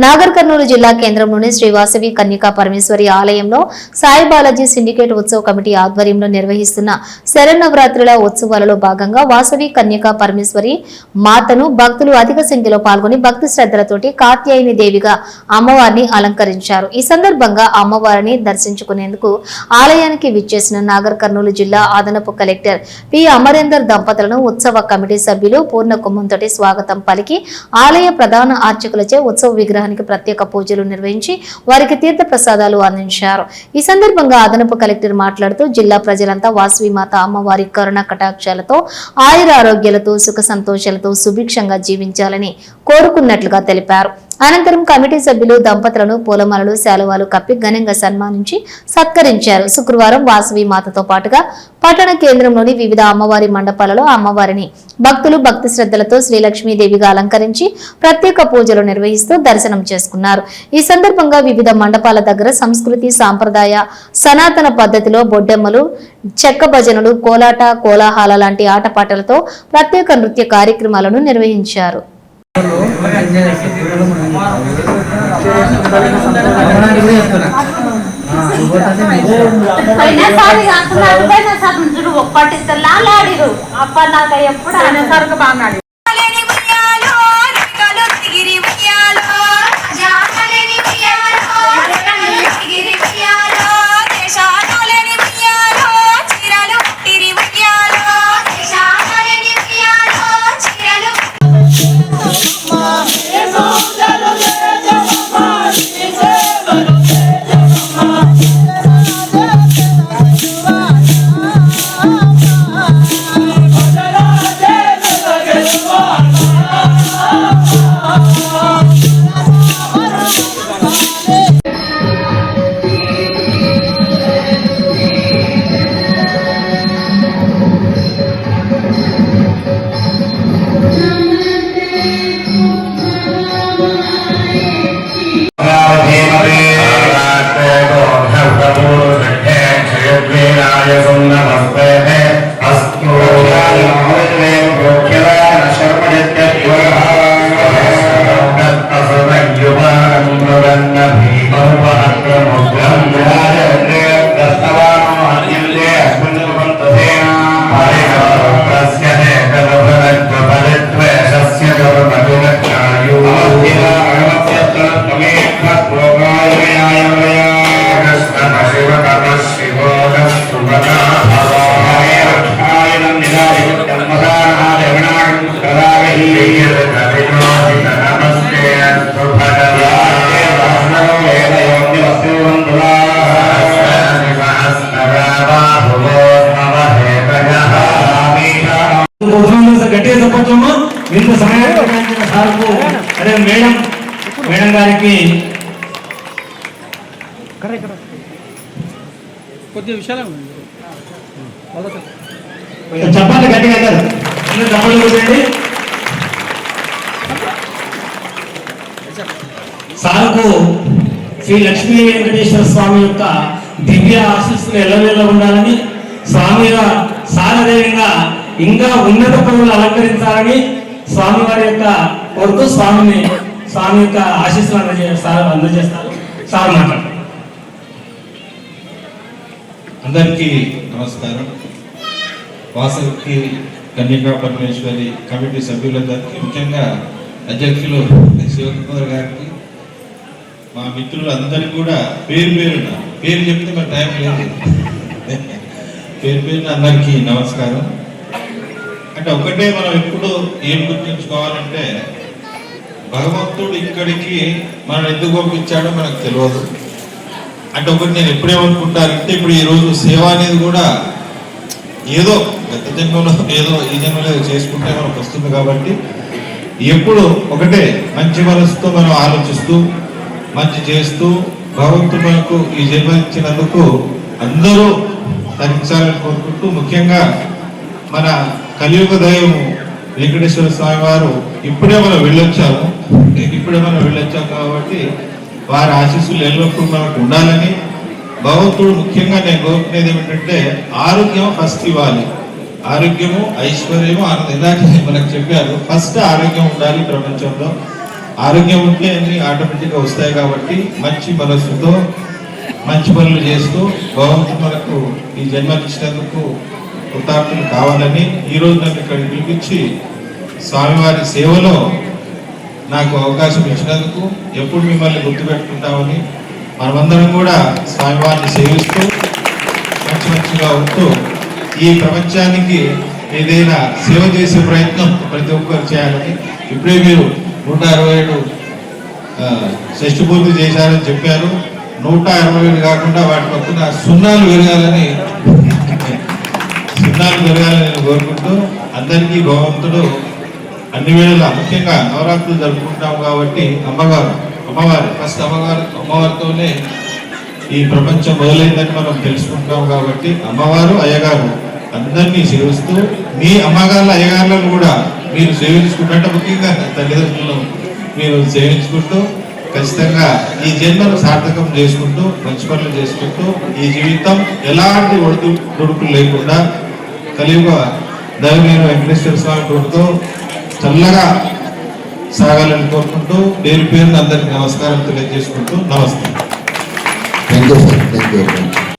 నాగర్ కర్నూలు జిల్లా కేంద్రంలోని శ్రీవాసవి కన్యకా పరమేశ్వరి ఆలయంలో సాయి బాలాజీ సిండికేట్ ఉత్సవ కమిటీ ఆధ్వర్యంలో నిర్వహిస్తున్న శరన్నవరాత్రుల ఉత్సవాలలో భాగంగా వాసవి కన్యకా పరమేశ్వరి మాతను భక్తులు అధిక సంఖ్యలో పాల్గొని భక్తి శ్రద్ధలతోటి కాత్యాయని దేవిగా అమ్మవారిని అలంకరించారు. ఈ సందర్భంగా అమ్మవారిని దర్శించుకునేందుకు ఆలయానికి విచ్చేసిన నాగర్ కర్నూలు జిల్లా అదనపు కలెక్టర్ పి. అమరేందర్ దంపతులను ఉత్సవ కమిటీ సభ్యులు పూర్ణ కుంభంతో స్వాగతం పలికి ఆలయ ప్రధాన అర్చకులచే ఉత్సవ విగ్రహం విగ్రహానికి ప్రత్యేక పూజలు నిర్వహించి వారికి తీర్థ ప్రసాదాలు అందించారు. ఈ సందర్భంగా అదనపు కలెక్టర్ మాట్లాడుతూ జిల్లా ప్రజలంతా వాసవిమాత అమ్మవారి కరుణ కటాక్షాలతో ఆయుర ఆరోగ్యాలతో సుఖ సంతోషాలతో సుభిక్షంగా జీవించాలని కోరుకున్నట్లుగా తెలిపారు. అనంతరం కమిటీ సభ్యులు దంపతులను పూలమాలలు శాలువాలు కప్పి ఘనంగా సన్మానించి సత్కరించారు. శుక్రవారం వాసవి మాతతో పాటుగా పట్టణ కేంద్రంలోని వివిధ అమ్మవారి మండపాలలో అమ్మవారిని భక్తులు భక్తి శ్రద్ధలతో శ్రీలక్ష్మీదేవిగా అలంకరించి ప్రత్యేక పూజలు నిర్వహిస్తూ దర్శనం చేసుకున్నారు. ఈ సందర్భంగా వివిధ మండపాల దగ్గర సంస్కృతి సాంప్రదాయ సనాతన పద్ధతిలో బొడ్డెమ్మలు చెక్క భజనలు కోలాట కోలాహాల లాంటి ఆటపాటలతో ప్రత్యేక నృత్య కార్యక్రమాలను నిర్వహించారు. ఒప్పటిస్తే లాలాడిరు. అప్ప నాకు ఎప్పుడు అయినసారి బాగా सुन्नमस्तेः अस्तु సార్ గట్టిగా చెప్పొచ్చమ్మా ఇంత సమయం సార్కు. అదే మేడం మేడం గారికి. కొద్దిగా విషయాలు చెప్పాలి గట్టిగా అందరూ చెప్పలు కూర్చోండి. సార్కు శ్రీ లక్ష్మీ వెంకటేశ్వర స్వామి యొక్క దివ్య ఆశీస్సులు ఎల్లవేళ ఉండాలని స్వామిగా సారదేయంగా ఇంకా ఉన్నత పనులు అలంకరించాలని స్వామి వారి యొక్క కోరుతూ స్వామిని స్వామి యొక్క ఆశీస్సులు అందజేస్తారు అందజేస్తారు. సార్ మాట్లాడు. అందరికీ నమస్కారం. వాసవికి కన్యకా పరమేశ్వరి కమిటీ సభ్యులందరికీ ముఖ్యంగా అధ్యక్షులు శివకుమార్ గారికి మా మిత్రులు అందరికీ కూడా పేరు పేరున పేరు చెప్తే మరి టైం లేదు. పేరు పేరున అందరికీ నమస్కారం. అంటే ఒకటే మనం ఎప్పుడు ఏం గుర్తుంచుకోవాలంటే భగవంతుడు ఇక్కడికి మనం ఎందుకు పంపించాడో మనకు తెలియదు. అంటే ఒకటి నేను ఎప్పుడేమనుకుంటానంటే ఇప్పుడు ఈ రోజు సేవ అనేది కూడా ఏదో గత జన్మలో ఏదో ఈ జన్మలో చేసుకుంటే మనకు వస్తుంది కాబట్టి ఎప్పుడు ఒకటే మంచి మనసుతో మనం ఆలోచిస్తూ మంచి చేస్తూ భగవంతుడు మనకు ఈ జన్మ ఇచ్చినందుకు అందరూ తరించాలని కోరుకుంటూ ముఖ్యంగా మన కలియుగ దైవము వెంకటేశ్వర స్వామి వారు ఇప్పుడే మనం వెళ్ళొచ్చాము. ఇప్పుడే మనం వెళ్ళొచ్చాం కాబట్టి వారి ఆశీస్సులు ఎల్లప్పుడూ మనకు ఉండాలని భగవంతుడు ముఖ్యంగా నేను కోరుకునేది ఏమిటంటే ఆరోగ్యం ఫస్ట్ ఇవ్వాలి. ఆరోగ్యము ఐశ్వర్యము ఆనందం ఇందాక మనకు చెప్పారు. ఫస్ట్ ఆరోగ్యం ఉండాలి ప్రపంచంలో. ఆరోగ్యం ఉంటే అన్ని ఆటోమేటిక్గా వస్తాయి కాబట్టి మంచి మనస్సుతో మంచి పనులు చేస్తూ భగవంతుడు మనకు ఈ జన్మనిచ్చినందుకు కృతార్థులు కావాలని ఈరోజు నన్ను ఇక్కడ పిలిపించి స్వామివారి సేవలో నాకు అవకాశం ఇచ్చినందుకు ఎప్పుడు మిమ్మల్ని గుర్తుపెట్టుకుంటామని మనమందరం కూడా స్వామివారిని సేవిస్తూ మంచి మంచిగా ఉంటూ ఈ ప్రపంచానికి ఏదైనా సేవ చేసే ప్రయత్నం ప్రతి ఒక్కరు చేయాలని ఇప్పుడే మీరు నూట అరవై ఏడు షష్టి పూర్తి చేశారని చెప్పారు. నూట అరవై ఏడు కాకుండా వాటి పక్కన సున్నాలు పెరగాలని సున్నాలు జరగాలని నేను కోరుకుంటూ అందరికీ భగవంతుడు అన్ని వేళలా ముఖ్యంగా నవరాత్రులు జరుపుకుంటాం కాబట్టి అమ్మగారు అమ్మవారు ఫస్ట్ అమ్మగారు అమ్మవారితోనే ఈ ప్రపంచం మొదలైందని మనం తెలుసుకుంటాం కాబట్టి అమ్మవారు అయ్యగారు అందరినీ సేవిస్తూ మీ అమ్మగారుల అయ్యగారులను కూడా మీరు సేవించుకుంటే ముఖ్యంగా తల్లిదండ్రులను మీరు సేవించుకుంటూ ఖచ్చితంగా ఈ జన్మను సార్థకం చేసుకుంటూ మంచి పనులు చేసుకుంటూ ఈ జీవితం ఎలాంటి ఒడుకు దుడుకులు లేకుండా కలియుగ దైవమైన వెంకటేశ్వర స్వామి తోడుతో చల్లగా సాగాలని కోరుకుంటూ పేరు పేరున అందరికీ నమస్కారం తెలియజేసుకుంటూ నమస్తే. Thank you sir thank you very much